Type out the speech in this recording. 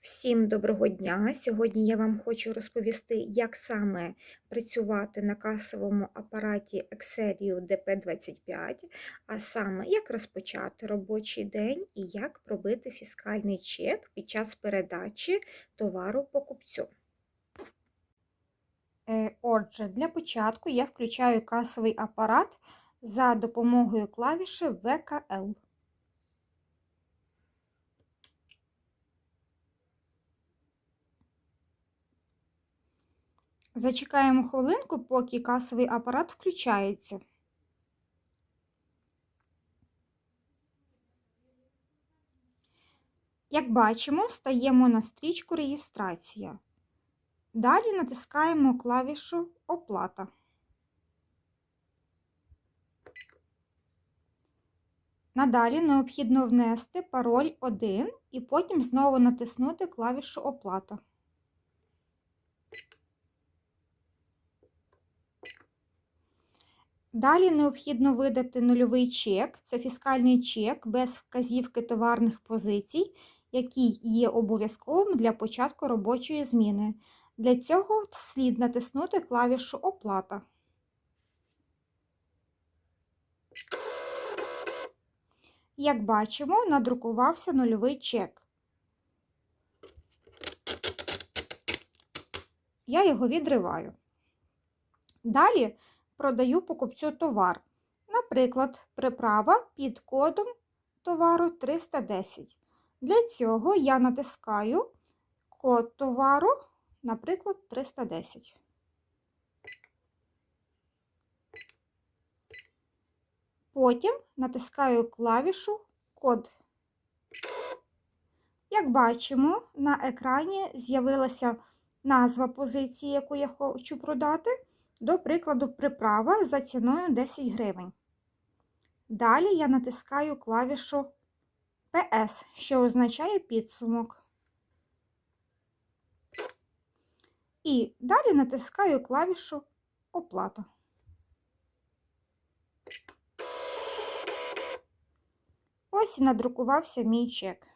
Всім доброго дня! Сьогодні я вам хочу розповісти, як саме працювати на касовому апараті Excelio DP25, а саме як розпочати робочий день і як пробити фіскальний чек під час передачі товару покупцю. Е, Отже, для початку я включаю касовий апарат за допомогою клавіші VKL. Зачекаємо хвилинку, поки касовий апарат включається. Як бачимо, стаємо на стрічку Реєстрація. Далі натискаємо клавішу Оплата. Надалі необхідно внести пароль 1 і потім знову натиснути клавішу Оплата. Далі необхідно видати нульовий чек. Це фіскальний чек без вказівки товарних позицій, який є обов'язковим для початку робочої зміни. Для цього слід натиснути клавішу Оплата. Як бачимо, надрукувався нульовий чек. Я його відриваю. Далі продаю покупцю товар. Наприклад, приправа під кодом товару 310. Для цього я натискаю код товару, наприклад, 310. Потім натискаю клавішу Код. Як бачимо, на екрані з'явилася назва позиції, яку я хочу продати. До прикладу, приправа за ціною 10 гривень. Далі я натискаю клавішу PS, що означає підсумок. І далі натискаю клавішу Оплата. Ось і надрукувався мій чек.